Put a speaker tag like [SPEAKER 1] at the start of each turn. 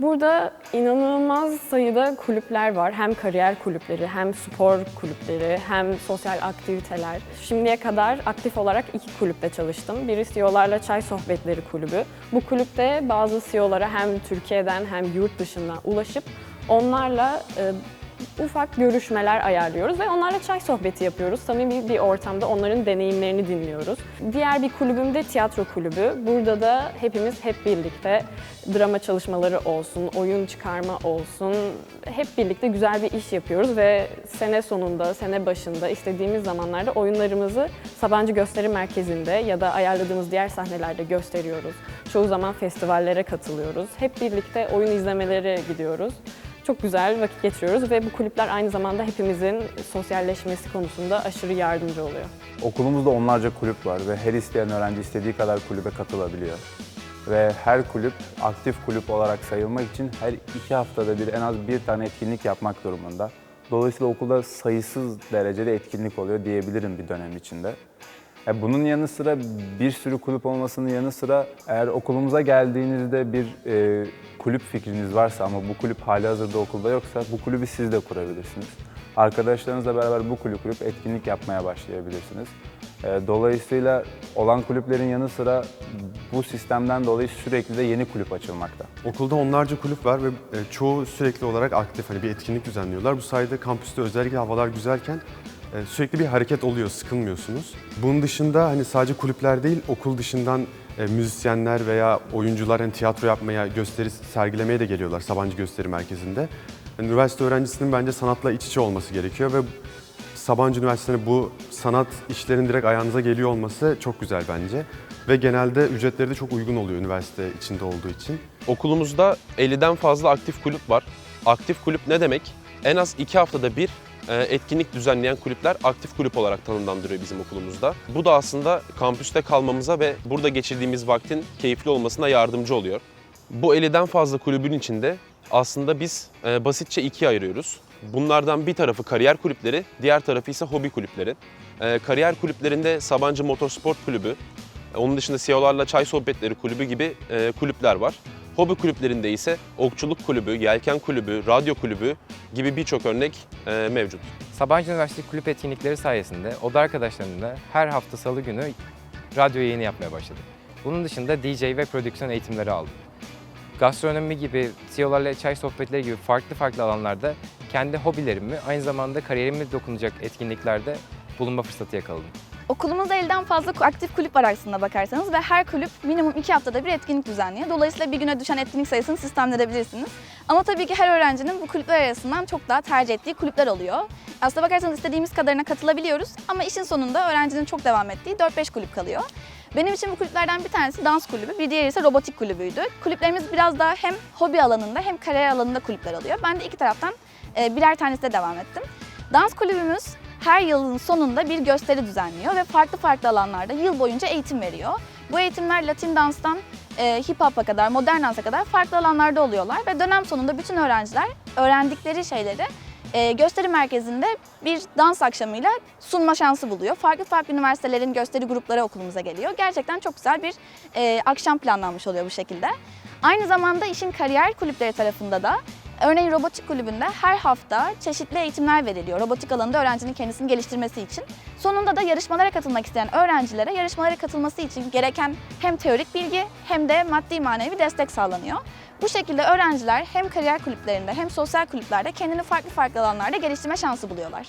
[SPEAKER 1] Burada inanılmaz sayıda kulüpler var. Hem kariyer kulüpleri, hem spor kulüpleri, hem sosyal aktiviteler. Şimdiye kadar aktif olarak iki kulüpte çalıştım. Biri CEO'larla Çay Sohbetleri Kulübü. Bu kulüpte bazı CEO'lara hem Türkiye'den hem yurt dışından ulaşıp onlarla e, ufak görüşmeler ayarlıyoruz ve onlarla çay sohbeti yapıyoruz. Samimi bir ortamda onların deneyimlerini dinliyoruz. Diğer bir kulübüm de tiyatro kulübü. Burada da hepimiz hep birlikte drama çalışmaları olsun, oyun çıkarma olsun, hep birlikte güzel bir iş yapıyoruz ve sene sonunda, sene başında istediğimiz zamanlarda oyunlarımızı Sabancı Gösteri Merkezi'nde ya da ayarladığımız diğer sahnelerde gösteriyoruz. Çoğu zaman festivallere katılıyoruz. Hep birlikte oyun izlemelere gidiyoruz. Çok güzel vakit geçiriyoruz ve bu kulüpler aynı zamanda hepimizin sosyalleşmesi konusunda aşırı yardımcı oluyor.
[SPEAKER 2] Okulumuzda onlarca kulüp var ve her isteyen öğrenci istediği kadar kulübe katılabiliyor. Ve her kulüp aktif kulüp olarak sayılmak için her iki haftada bir en az bir tane etkinlik yapmak durumunda. Dolayısıyla okulda sayısız derecede etkinlik oluyor diyebilirim bir dönem içinde. E, Bunun yanı sıra bir sürü kulüp olmasının yanı sıra eğer okulumuza geldiğinizde bir e, kulüp fikriniz varsa ama bu kulüp hali hazırda okulda yoksa bu kulübü siz de kurabilirsiniz. Arkadaşlarınızla beraber bu kulüp kurup etkinlik yapmaya başlayabilirsiniz. E, Dolayısıyla olan kulüplerin yanı sıra bu sistemden dolayı sürekli de yeni kulüp açılmakta.
[SPEAKER 3] Okulda onlarca kulüp var ve e, çoğu sürekli olarak aktif. Hani bir etkinlik düzenliyorlar. Bu sayede kampüste özellikle havalar güzelken e, sürekli bir hareket oluyor, sıkılmıyorsunuz. Bunun dışında hani sadece kulüpler değil, okul dışından e, müzisyenler veya oyuncular hani tiyatro yapmaya, gösteri sergilemeye de geliyorlar Sabancı Gösteri Merkezi'nde. Yani üniversite öğrencisinin bence sanatla iç içe olması gerekiyor ve Sabancı Üniversitesi'nde bu sanat işlerin direkt ayağınıza geliyor olması çok güzel bence. Ve genelde ücretleri de çok uygun oluyor üniversite içinde olduğu için.
[SPEAKER 4] Okulumuzda 50'den fazla aktif kulüp var. Aktif kulüp ne demek? En az iki haftada bir etkinlik düzenleyen kulüpler aktif kulüp olarak tanımlandırıyor bizim okulumuzda. Bu da aslında kampüste kalmamıza ve burada geçirdiğimiz vaktin keyifli olmasına yardımcı oluyor. Bu 50'den fazla kulübün içinde aslında biz e, basitçe ikiye ayırıyoruz. Bunlardan bir tarafı kariyer kulüpleri, diğer tarafı ise hobi kulüpleri. E, kariyer kulüplerinde Sabancı Motorsport Kulübü, onun dışında CEO'larla çay sohbetleri kulübü gibi e, kulüpler var. Hobi kulüplerinde ise okçuluk kulübü, yelken kulübü, radyo kulübü gibi birçok örnek e, mevcut.
[SPEAKER 5] Sabancı Üniversitesi kulüp etkinlikleri sayesinde oda arkadaşlarımla her hafta salı günü radyo yayını yapmaya başladım. Bunun dışında DJ ve prodüksiyon eğitimleri aldım. Gastronomi gibi, CEO'larla çay sohbetleri gibi farklı farklı alanlarda kendi hobilerimi, aynı zamanda kariyerime dokunacak etkinliklerde bulunma fırsatı yakaladım.
[SPEAKER 6] Okulumuzda 50'den fazla aktif kulüp var aslında bakarsanız ve her kulüp minimum 2 haftada bir etkinlik düzenliyor. Dolayısıyla bir güne düşen etkinlik sayısını edebilirsiniz. Ama tabii ki her öğrencinin bu kulüpler arasından çok daha tercih ettiği kulüpler oluyor. Aslında bakarsanız istediğimiz kadarına katılabiliyoruz ama işin sonunda öğrencinin çok devam ettiği 4-5 kulüp kalıyor. Benim için bu kulüplerden bir tanesi dans kulübü, bir diğeri ise robotik kulübüydü. Kulüplerimiz biraz daha hem hobi alanında hem kariyer alanında kulüpler oluyor. Ben de iki taraftan e, birer tanesinde devam ettim. Dans kulübümüz her yılın sonunda bir gösteri düzenliyor ve farklı farklı alanlarda yıl boyunca eğitim veriyor. Bu eğitimler Latin danstan e, hip hop'a kadar, modern dansa kadar farklı alanlarda oluyorlar ve dönem sonunda bütün öğrenciler öğrendikleri şeyleri e, gösteri merkezinde bir dans akşamıyla sunma şansı buluyor. Farklı farklı üniversitelerin gösteri grupları okulumuza geliyor. Gerçekten çok güzel bir e, akşam planlanmış oluyor bu şekilde. Aynı zamanda işin kariyer kulüpleri tarafında da Örneğin robotik kulübünde her hafta çeşitli eğitimler veriliyor robotik alanında öğrencinin kendisini geliştirmesi için. Sonunda da yarışmalara katılmak isteyen öğrencilere yarışmalara katılması için gereken hem teorik bilgi hem de maddi manevi destek sağlanıyor. Bu şekilde öğrenciler hem kariyer kulüplerinde hem sosyal kulüplerde kendini farklı farklı alanlarda geliştirme şansı buluyorlar.